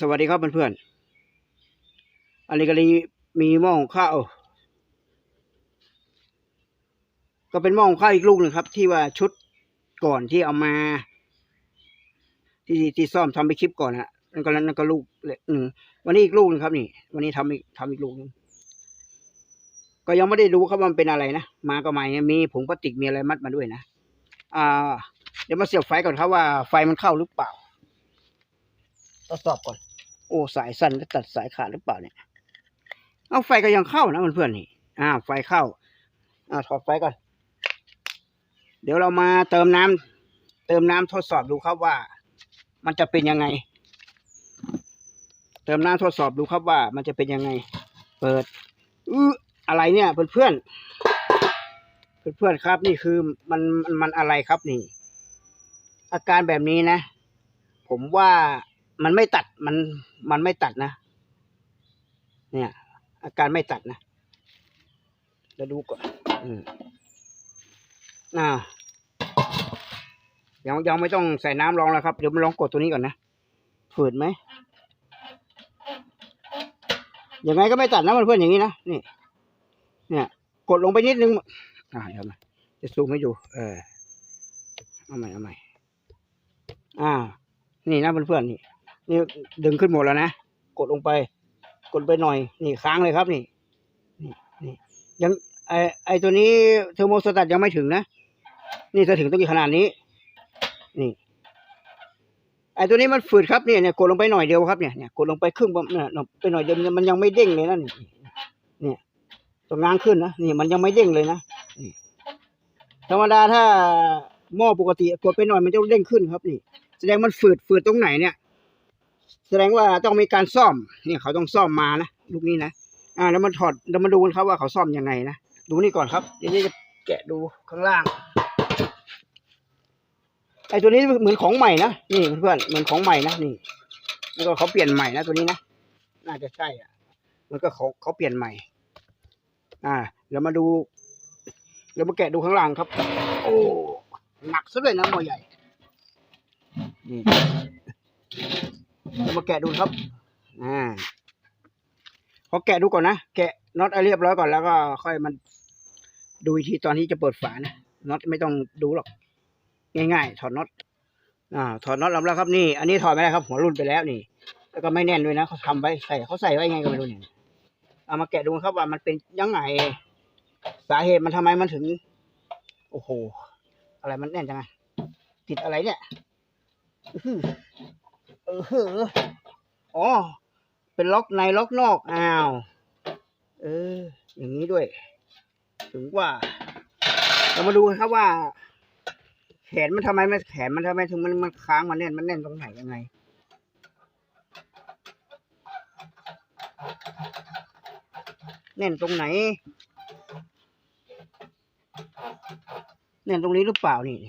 สวัสดีครับเพื่อนๆอันนี้ก็เลยมีหม้อหุงข้าว ก็เป็นหม้อหุงข้าวอีกลูกหนึ่งครับ ที่ว่าชุดก่อนที่เอามา ที่ที่ซ่อมทำไปคลิปก่อนฮะนั่นก็นั่นก็ลูกหนึ่งวันนี้อีกลูกหนึงครับ นี่ วันนี้ทำอีกทำอีกลูกหนึงก็ยังไม่ได้รู้ครับว่ามันเป็นอะไรนะมาก็ใหม่มีผงพลาสติกมีอะไรมัดมาด้วยนะอ่า เดี๋ยวมาเสียบไฟก่อนครับว่าไฟมันเข้าหรือเปล่าทดสอบก่อน โอ้สายสั้นก็ตัดสายขาดหรือเปล่าเนี่ย เอาไฟก็ยังเข้านะเพื่อนๆนี่อ่าไฟเข้า อ่าถอดไฟก่อน เดี๋ยวเรามาเติมน้ำเติมน้ำทดสอบดูครับว่า มันจะเป็นยังไง เติมน้ำทดสอบดูครับว่า มันจะเป็นยังไง เปิดอืออะไรเนี่ยเพื่อนๆเพื่อนๆครับ นี่คือมันมันมันอะไรครับนี่ อาการแบบนี้นะ ผมว่า มันไม่ตัดมันมันไม่ตัดนะ เนี่ย อาการไม่ตัดนะเดี๋ยวดูก่อนอืมอ่ายังยังไม่ต้องใส่น้ำรองแล้วครับ เดี๋ยวมาลองกดตัวนี้ก่อนนะฝืดไหมยังไงก็ไม่ตัดนะเพื่อนๆอย่างนี้นะนี่ เนี่ย กดลงไปนิดนึงอ่าเดี๋ยวมาจะซูมให้ดู เออเอาใหม่เอาใหม่อ่า นี่นะเพื่อนๆนี่ นี่ดึงขึ้นหมดแล้วนะ กดลงไป กดไปหน่อย นี่ค้างเลยครับนี่ นี่นี่ยังไอไอตัวนี้เทอร์โมสตัตยังไม่ถึงนะ นี่จะถึงต้องกี่ขนาดนี้ นี่ ไอตัวนี้มันฝืดครับเนี่ยเนี่ยกดลงไปหน่อยเดียวครับเนี่ยเนี่ยกดลงไปครึ่งเนี่ยไปหน่อยเดียวมันยังไม่เด้งเลยนะนี่เนี่ยตัวง้างขึ้นนะนี่มันยังไม่เด้งเลยนะนี่ธรรมดาถ้าหม้อปกติกดไปหน่อยมันจะเด้งขึ้นครับนี่ แสดงมันฝืดฝืดตรงไหนเนี่ย แสดงว่าต้องมีการซ่อมเนี่ยเขาต้องซ่อมมานะลูกนี้นะอ่าแล้วมันถอดเรามาดูกันครับว่าเขาซ่อมยังไงนะดูนี่ก่อนครับเดี๋ยวจะแกะดูข้างล่างไอ้ตัวนี้เหมือนของใหม่นะนี่เพื่อนเหมือนของใหม่นะนี่แล้วก็เขาเปลี่ยนใหม่นะตัวนี้นะน่าจะใช่อะมันก็เขาเขาเปลี่ยนใหม่ อ่าเดี๋ยวมาดูเดี๋ยวมาแกะดูข้างล่างครับ โอ้หนักซะด้วยนะหมอใหญ่นี่ เรามาแกะดูครับอ่าขอแกะดูก่อนนะ แกะน็อตเรียบร้อยก่อนแล้วก็ค่อยมันดูทีตอนที่จะเปิดฝานะน็อตไม่ต้องดูหรอก ง่ายๆ ถอดน็อตอ่าถอดน็อตแล้วครับนี่ อันนี้ถอดไม่ได้ครับ หัวรุ่นไปแล้วนี่ แล้วก็ไม่แน่นด้วยนะเขาทำไว้ใส่เขาใส่ไว้ยังไงก็ไม่รู้เนี่ยเอามาแกะดูครับว่ามันเป็นยังไง สาเหตุมันทำไมมันถึง โอ้โห อะไรมันแน่นจังไงติดอะไรเนี่ย เออออ๋อ เป็นล็อกในล็อกนอกอ้าว เออ อย่างนี้ด้วย ถึงว่า เรามาดูกันครับว่า แขนมันทำไมมันแขนมันทำไมถึงมันมันค้างมันแน่นมันแน่นตรงไหนยังไงแน่นตรงไหน แน่นตรงนี้หรือเปล่านี่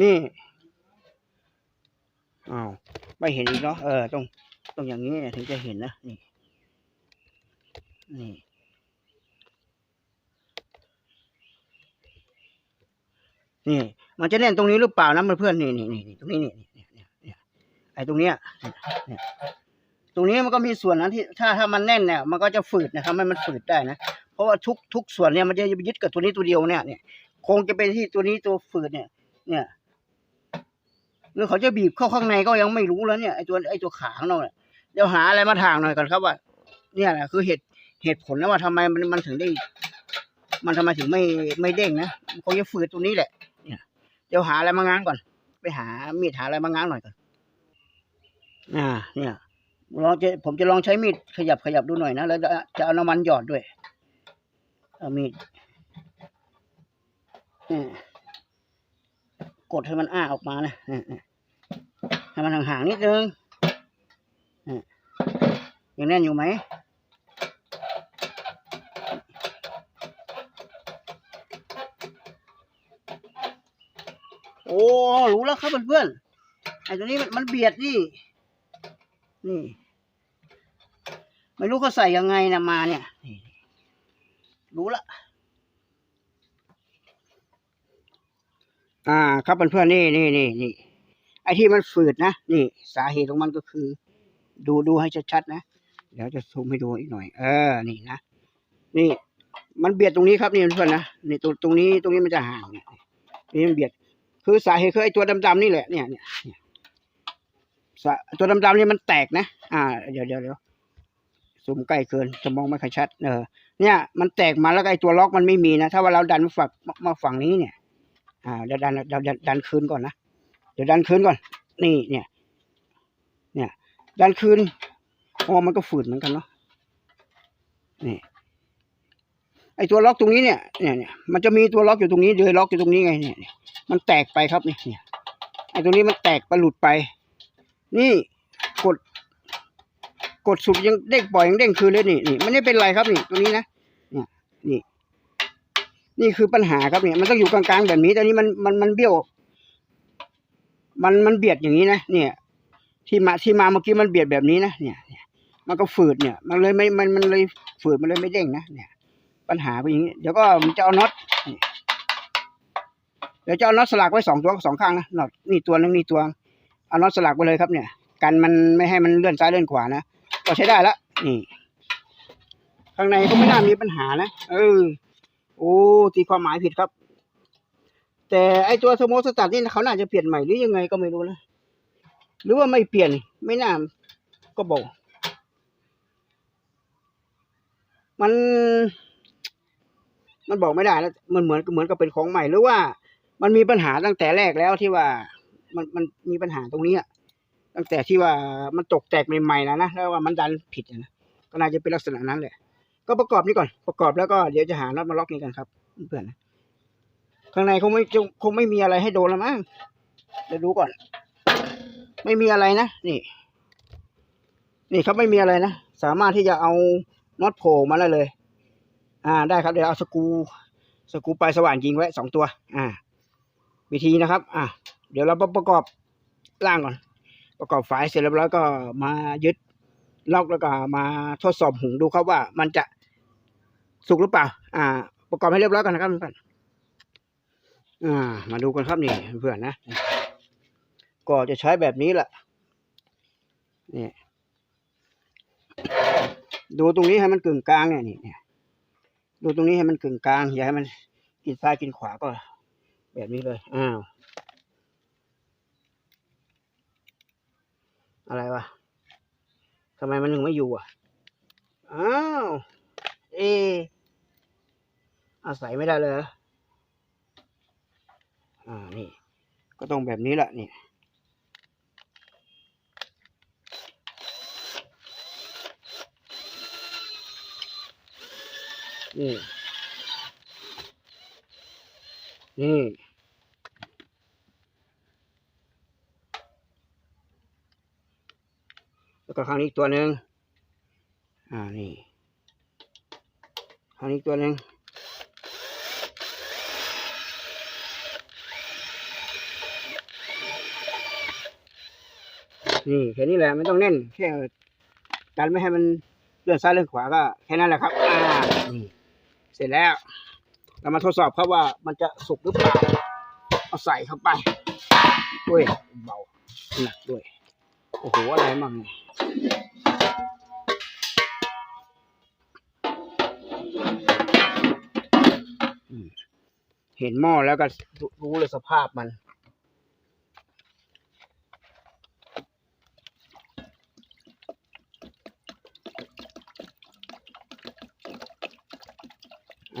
นี่อ้าวไม่เห็นอีกเนาะเออต้องต้องอย่างนี้ถึงจะเห็นนะนี่นี่นี่มันจะแน่นตรงนี้หรือเปล่านะเพื่อนนี่นี่นี่ตรงนี้นี่นี่นี่ไอ้ตรงเนี้ยเนี่ยตรงนี้มันก็มีส่วนนะที่ถ้าถ้ามันแน่นเนี่ยมันก็จะฝืดนะครับมันมันฝืดได้นะเพราะว่าทุกทุกส่วนเนี่ยมันจะยึดกับตัวนี้ตัวเดียวเนี่ยเนี่ยคงจะเป็นที่ตัวนี้ตัวฝืดเนี่ย เนี่ย หรือเขาจะบีบเข้าข้างในก็ยังไม่รู้แล้วเนี่ยไอตัวไอตัวขาของเราเนี่ยเดี๋ยวหาอะไรมาทางหน่อยก่อนครับว่า เนี่ยแหละคือเหตุเหตุผลนะว่าทำไมมันมันถึงได้ มันทำไมถึงไม่ไม่เด้งนะคงจะฝืดตรงนี้แหละ เนี่ยเดี๋ยวหาอะไรมาง้างก่อน ไปหามีดหาอะไรมาง้างหน่อยก่อนอ่า เนี่ยลองจะผมจะลองใช้มีดขยับขยับดูหน่อยนะแล้วจะเอาน้ำมันหยอดด้วยเอามีดกดให้มันอ้าออกมานะ ให้มันห่างๆนิดนึงยังแน่นอยู่ไหมโอ้รู้แล้วครับเพื่อนๆไอ้ตัวนี้มันเบียดนี่นี่ไม่รู้เขาใส่ยังไงนะมาเนี่ยรู้ละอ่า ครับเพื่อนๆนี่นี่นี่นี่ อ้ที่มันฝืดนะ นี่ สาเหตุของมันก็คือ ดูดูให้ชัดๆนะ เดี๋ยวจะซูมให้ดูอีกหน่อย เออ นี่นะ นี่ มันเบียดตรงนี้ครับนี่เพื่อนนะ นี่ตรงตรงนี้ตรงนี้มันจะห่างเนี่ยนี่มันเบียด คือสาเหตุคือไอ้ตัวดำๆนี่แหละ เนี่ยเนี่ยตัวดำๆนี่มันแตกนะ อ่า เดี๋ยวเดี๋ยวเดี๋ยวซูมใกล้เกิน จะมองไม่ค่อยชัด เออ เนี่ย มันแตกมาแล้วไอ้ตัวล็อกมันไม่มีนะ ถ้าว่าเราดันมาฝั่งมาฝั่งนี้เนี่ย อ่าเดี๋ยวดันเดี๋ยวดันคืนก่อนนะ ดี๋ยวดันคืนก่อน นี่เนี่ย เนี่ย ดันคืนอ๋อมันก็ฝืดเหมือนกันเนาะ นี่ ไอตัวล็อกตรงนี้เนี่ย เนี่ยเนี่ย มันจะมีตัวล็อกอยู่ตรงนี้เลยล็อกอยู่ตรงนี้ไง เนี่ย มันแตกไปครับนี่เนี่ย ไอตรงนี้มันแตกไปหลุดไป นี่กด กดสุดยังเด้งปล่อยยังเด้งคืนเลยนี่นี่มันไม่เป็นไรครับนี่ตรงนี้นะ เนี่ย นี่ นี่คือปัญหาครับเนี่ย มันต้องอยู่กลางๆแบบนี้แต่นี้มันมันมันเบี้ยว มันมันเบียดอย่างนี้นะเนี่ย ที่มาที่มาเมื่อกี้มันเบียดแบบนี้นะเนี่ยมันก็ฝืดเนี่ย มันเลยไม่มันมันเลยฝืดมันเลยไม่เด้งนะเนี่ย ปัญหาเป็นอย่างนี้ เดี๋ยวก็มันจะเอาน็อตเดี๋ยวจะเอาน็อตสลักไว้สองตัวสองข้างนะน็อตนี่ตัวนึงนี่ตัวเอาน็อตสลักไว้เลยครับเนี่ย กันมันไม่ให้มันเลื่อนซ้ายเลื่อนขวานะก็ใช้ได้ละนี่ข้างในก็ไม่น่ามีปัญหานะเออโอ้ตีความหมายผิดครับ แต่ไอตัวสโมสตัดนี่เขาน่าจะเปลี่ยนใหม่หรือยังไงก็ไม่รู้นะหรือว่าไม่เปลี่ยนไม่น่าก็บอก มัน มันบอกไม่ได้แล้วมันเหมือนเหมือนกับเป็นของใหม่หรือว่า มันมีปัญหาตั้งแต่แรกแล้วที่ว่ามันมันมีปัญหาตรงนี้อะตั้งแต่ที่ว่ามันตกแตกใหม่ๆแล้วนะแล้วว่ามันดันผิดนะก็น่าจะเป็นลักษณะนั้นแหละ ก็ประกอบนี่ก่อนประกอบแล้วก็เดี๋ยวจะหาน็อตมาล็อกนี่กันครับ เพื่อนๆนะ ข้างในคงไม่คงไม่มีอะไรให้โดนแล้วมั้งเดี๋ยวดูก่อน ไม่มีอะไรนะนี่ นี่ครับไม่มีอะไรนะสามารถที่จะเอาน็อตโผล่มาได้เลย อ่าได้ครับเดี๋ยวเอาสกูสกูปลายสว่านยิงไว้สองตัว อ่า วิธีนะครับ อ่าเดี๋ยวเราประกอบล่างก่อน ประกอบฝายเสร็จเรียบร้อยก็มายึดล็อกแล้วก็มาทดสอบหุงดูครับว่ามันจะสุกหรือเปล่า อ่า ประกอบให้เรียบร้อยกันนะครับเพื่อน อ่า มาดูกันครับนี่เพื่อนนะ ก็จะใช้แบบนี้แหละนี่ดูตรงนี้ให้มันกึ่งกลางเนี่ยนี่เนี่ยดูตรงนี้ให้มันกึ่งกลางอย่าให้มันกินซ้ายกินขวาก็ แบบนี้เลยอ้าวอะไรวะทำไมมันถึงไม่อยู่อะอ้าวเออาศัยไม่ได้เลย อ่านี่ ก็ต้องแบบนี้แหละนี่นี่ นี่ แล้วก็ข้างนี้อีกตัวหนึ่งอ่า นี่ ข้างนี้ตัวหนึ่ง นี่แค่นี้แหละไม่ต้องแน่นแค่ดันไม่ให้มันเลื่อนซ้ายเลื่อนขวาก็แค่นั้นแหละครับอ่านี่เสร็จแล้ว เรามาทดสอบครับว่ามันจะสุกหรือเปล่าเอาใส่เข้าไปด้วยเบาหนักด้วยโอ้โหอะไรมั่งเนี่ยอืมเห็นหม้อแล้วก็รู้เลยสภาพมัน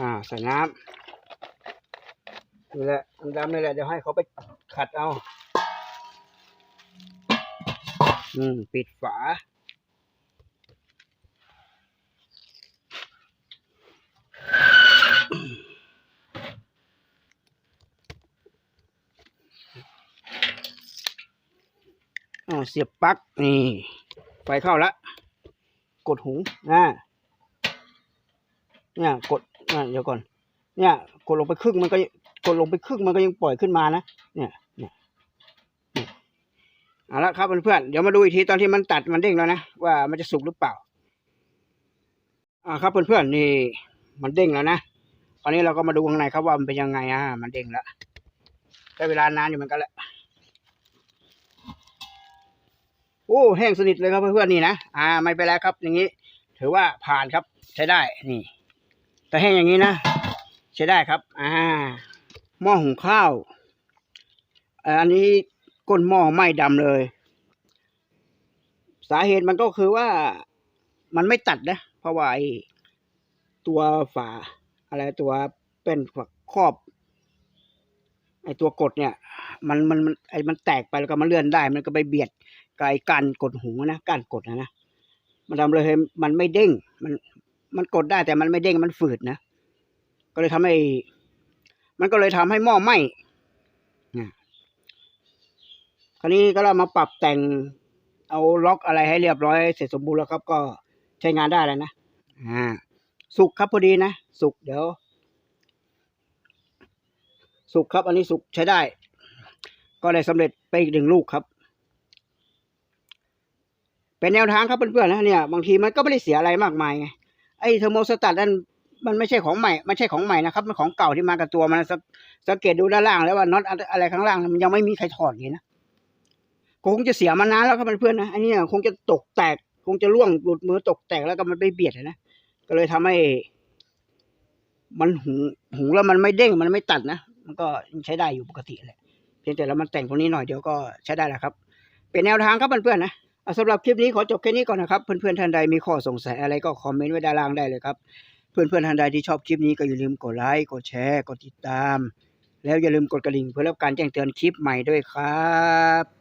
อ่าใส่น้ำนี่แหละดำๆนี่แหละเดี๋ยวให้เขาไปขัดเอา อืม ปิดฝาอ๋อเสียบปลั๊กนี่ไฟเข้าแล้ว กดหูนะเนี่ยกด อะเดี๋ยวก่อน เนี่ย กดลงไปครึ่งมันก็กดลงไปครึ่งมันก็ยังปล่อยขึ้นมานะ เนี่ยเนี่ยเอาละครับเพื่อนๆเดี๋ยวมาดูอีกทีตอนที่มันตัดมันเด้งแล้วนะว่ามันจะสุกหรือเปล่าอ่าครับเพื่อนๆนี่มันเด้งแล้วนะตอนนี้เราก็มาดูข้างในครับว่ามันเป็นยังไงอ่ามันเด้งแล้วได้เวลานานอยู่เหมือนกันแหละโอ้แห้งสนิทเลยครับเพื่อนๆนี่นะอ่า ไม่เป็นไรครับ อย่างนี้ ถือว่าผ่านครับใช้ได้นี่ แต่แห้งอย่างนี้นะใช้ได้ครับ อ่าหม้อหุงข้าวอันนี้ก้นหม้อไหม้ดำเลย สาเหตุมันก็คือว่ามันไม่ตัดนะ เพราะว่าไอ้ตัวฝา อะไรตัวเป็นฝักครอบไอ้ตัวกดเนี่ย มันมันมันไอ้มันแตกไปแล้วก็มาเลื่อนได้ มันก็ไปเบียดกับไอการกดหูนะการกดนะนะมันทำเลยมันไม่เด้งมัน มันกดได้แต่มันไม่เด้งมันฝืดนะ ก็เลยทำให้ มันก็เลยทำให้หม้อไหม้นะคราวนี้ก็เรามาปรับแต่งเอาล็อกอะไรให้เรียบร้อยเสร็จสมบูรณ์แล้วครับ ก็ใช้งานได้แล้วนะอ่า สุกครับพอดีนะสุกเดี๋ยว สุกครับ อันนี้สุกใช้ได้ ก็ได้สำเร็จไปอีกหนึ่งลูกครับ เป็นแนวทางครับเพื่อนๆนะเนี่ย บางทีมันก็ไม่ได้เสียอะไรมากมายไง ไอ้เทอร์โมสตัตนั่นมันไม่ใช่ของใหม่ไม่ใช่ของใหม่นะครับ มันของเก่าที่มากับตัวมันสังสังเกตดูด้านล่างแล้วว่าน็อตอะไรข้างล่าง มันยังไม่มีใครถอดเลยนะคงจะเสียมานานแล้วครับเพื่อนๆนะ อันนี้คงจะตกแตก คงจะร่วงหลุดมือตกแตกแล้วก็มันไปเบียดนะ ก็เลยทำให้ มันหุงหุงแล้วมันไม่เด้ง มันไม่ตัดนะ มันก็ใช้ได้อยู่ปกติแหละ เพียงแต่เรามันแต่งตรงนี้หน่อยเดียวก็ใช้ได้แล้วครับ เป็นแนวทางครับเพื่อนๆนะอะ สำหรับคลิปนี้ขอจบแค่นี้ก่อนนะครับ เพื่อนๆท่านใดมีข้อสงสัยอะไรก็คอมเมนต์ไว้ด้านล่างได้เลยครับ เพื่อนๆท่านใดที่ชอบคลิปนี้ก็อย่าลืมกดไลค์กดแชร์กดติดตาม แล้วอย่าลืมกดกระดิ่งเพื่อรับการแจ้งเตือนคลิปใหม่ด้วยครับ